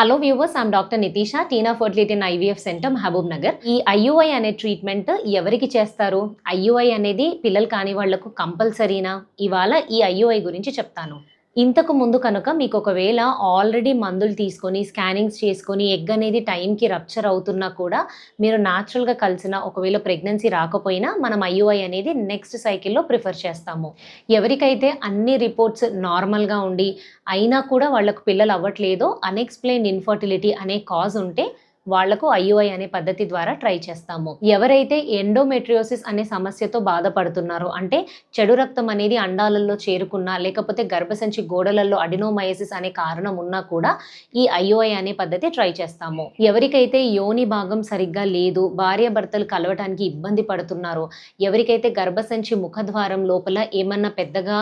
Hello viewers I'm doctor Nitisha Teena fertility and IVF centre Mahabubnagar ఈ IUI అనే treatment ఎవరికి చేస్తారు? IUI అనేది పిల్లలు కాని వాళ్ళకు కంపల్సరీనా ఇవాళ ఈ ఐయుఐ గురించి చెప్తాను. ఇంతకు ముందు కనుక మీకు ఒకవేళ ఆల్రెడీ మందులు తీసుకొని స్కానింగ్స్ చేసుకొని ఎగ్ అనేది టైంకి రప్చర్ అవుతున్నా కూడా మీరు న్యాచురల్గా కలిసిన ఒకవేళ ప్రెగ్నెన్సీ రాకపోయినా మనం ఐయుఐ అనేది నెక్స్ట్ సైకిల్లో ప్రిఫర్ చేస్తాము. ఎవరికైతే అన్ని రిపోర్ట్స్ నార్మల్గా ఉండి అయినా కూడా వాళ్ళకు పిల్లలు అవ్వట్లేదో అన్ఎక్స్ప్లెయిన్ ఇన్ఫర్టిలిటీ అనే కాజ్ ఉంటే వాళ్ళకు ఐయుఐ అనే పద్ధతి ద్వారా ట్రై చేస్తాము. ఎవరైతే ఎండోమెట్రియోసిస్ అనే సమస్యతో బాధపడుతున్నారో అంటే చెడు రక్తం అనేది అండాలలో చేరుకున్నా లేకపోతే గర్భసంచి గోడలలో అడినోమయసిస్ అనే కారణం ఉన్నా కూడా ఈ ఐయుఐ అనే పద్ధతి ట్రై చేస్తాము. ఎవరికైతే యోని భాగం సరిగ్గా లేదు భార్య భర్తలు కలవటానికి ఇబ్బంది పడుతున్నారో ఎవరికైతే గర్భసంచి ముఖద్వారం లోపల ఏమన్నా పెద్దగా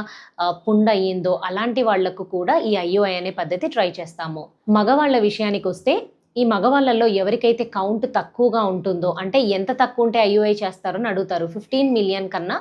పుండ్ అయ్యిందో అలాంటి వాళ్ళకు కూడా ఈ ఐయుఐ అనే పద్ధతి ట్రై చేస్తాము. మగవాళ్ళ విషయానికి వస్తే ఈ మగవాళ్ళల్లో ఎవరికైతే కౌంట్ తక్కువగా ఉంటుందో అంటే ఎంత తక్కువ ఉంటే ఐయుఐ చేస్తారో అని అడుగుతారు. ఫిఫ్టీన్ మిలియన్ కన్నా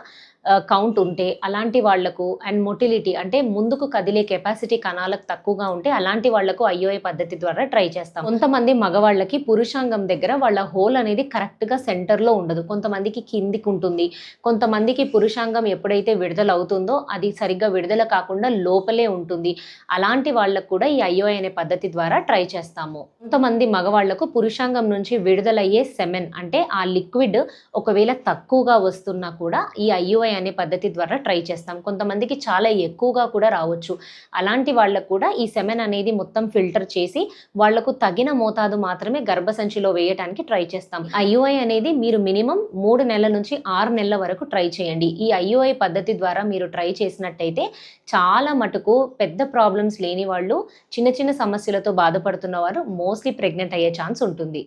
కౌంట్ ఉంటే అలాంటి వాళ్ళకు అండ్ మొటిలిటీ అంటే ముందుకు కదిలే కెపాసిటీ కణాలకు తక్కువగా ఉంటే అలాంటి వాళ్ళకు ఐఓఏ పద్ధతి ద్వారా ట్రై చేస్తాం. కొంతమంది మగవాళ్ళకి పురుషాంగం దగ్గర వాళ్ళ హోల్ అనేది కరెక్ట్గా సెంటర్లో ఉండదు. కొంతమందికి కిందికి ఉంటుంది. కొంతమందికి పురుషాంగం ఎప్పుడైతే విడుదల అవుతుందో అది సరిగ్గా విడుదల కాకుండా లోపలే ఉంటుంది. అలాంటి వాళ్ళకు కూడా ఈ ఐఓఐ అనే పద్ధతి ద్వారా ట్రై చేస్తాము. కొంతమంది మగవాళ్ళకు పురుషాంగం నుంచి విడుదలయ్యే సెమెన్ అంటే ఆ లిక్విడ్ ఒకవేళ తక్కువగా వస్తున్నా కూడా ఈ ఐఓఐ అనే పద్ధతి ద్వారా ట్రై చేస్తాం. కొంతమందికి చాలా ఎక్కువగా కూడా రావచ్చు. అలాంటి వాళ్ళకు కూడా ఈ సెమెన్ అనేది మొత్తం ఫిల్టర్ చేసి వాళ్ళకు తగిన మోతాదు మాత్రమే గర్భసంచిలో వేయడానికి ట్రై చేస్తాం. ఐయుఐ అనేది మీరు మినిమం మూడు నెలల నుంచి ఆరు నెలల వరకు ట్రై చేయండి. ఈ ఐయుఐ పద్ధతి ద్వారా మీరు ట్రై చేసినట్టయితే చాలా మటుకు పెద్ద ప్రాబ్లమ్స్ లేని వాళ్ళు చిన్న చిన్న సమస్యలతో బాధపడుతున్న వారు మోస్ట్లీ ప్రెగ్నెంట్ అయ్యే ఛాన్స్ ఉంటుంది.